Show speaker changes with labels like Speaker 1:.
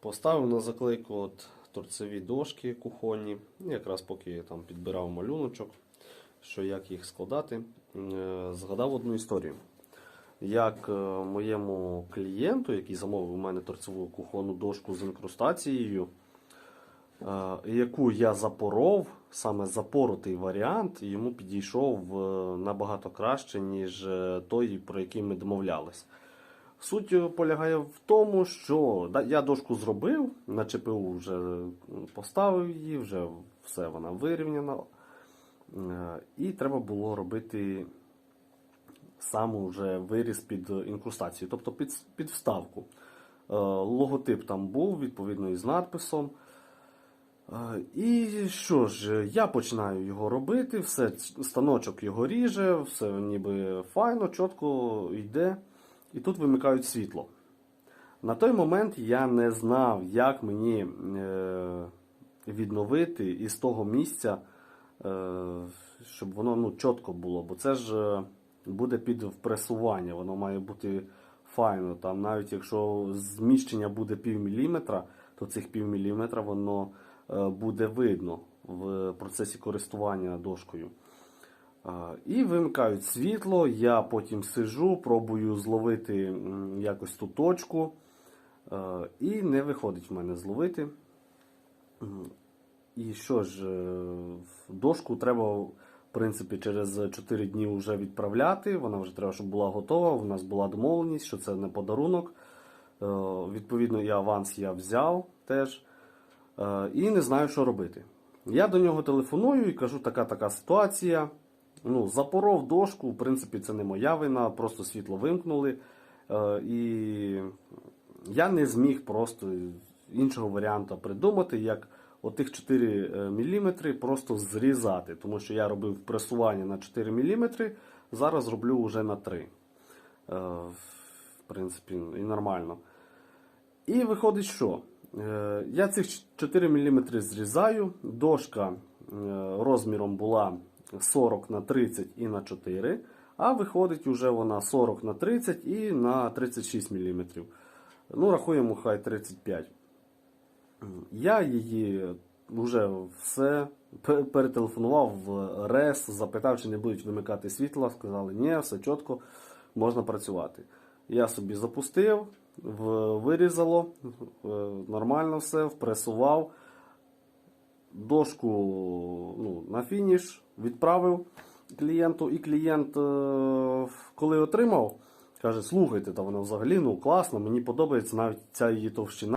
Speaker 1: Поставив на заклейку от торцеві дошки кухонні. Якраз поки я там підбирав малюночок, що як їх складати, е, згадав одну історію. Як е, моєму клієнту, який замовив у мене торцеву кухонну дошку з інкрустацією, е, яку я запоров, саме запоротий варіант, йому підійшов набагато краще, ніж той, про який ми домовлялись. Суть е, полягає в тому, що я дошку зробив, на ЧПУ вже поставив її, вже все вона вирівняна. Е, І треба було робити сам вже виріз під інкрустацію, тобто під, під вставку. Е, Логотип там був, відповідно, із надписом. Е, І що ж, я починаю його робити, все, станочок його ріже, все ніби файно, чітко йде. І тут вимикають світло. На той момент я не знав, як мені е, відновити із того місця, е, щоб воно ну, чітко було. Бо це ж е, буде під впресування, воно має бути файно. Там навіть якщо зміщення буде пів міліметра, то цих пів міліметра воно буде видно в процесі користування дошкою. І вимикають світло, я потім сижу, пробую зловити якось ту точку. І не виходить в мене зловити. І що ж, е, дошку треба, в принципі, через 4 дні вже відправляти. Вона вже треба, щоб була готова. У нас була домовленість, що це не подарунок. Е, Відповідно, і аванс я взяв теж. Е, І не знаю, що робити. Я до нього телефоную і кажу, така така ситуація. Ну, запоров дошку, в принципі, це не моя вина, просто світло вимкнули. Е, і я не зміг просто іншого варіанту придумати, як отих 4 мм просто зрізати. Тому що я робив пресування на 4 мм, зараз роблю вже на 3. Е, В принципі, і нормально. І виходить, що Е, я цих 4 мм зрізаю. Дошка е, розміром була 40 на 30 і на 4, а виходить вже вона 40 на 30 і на 36 мм. Ну, рахуємо, хай 35. Я її вже все перетелефонував в РЕС, запитав, чи не будуть вимикати світло. Сказали, ні, все чітко, можна працювати. Я собі запустив, вирізало, нормально все, впресував. Дошку ну, на фініш відправив клієнту, і клієнт, е, коли отримав, каже: слухайте, та вона взагалі ну, класно, мені подобається навіть ця її товщина.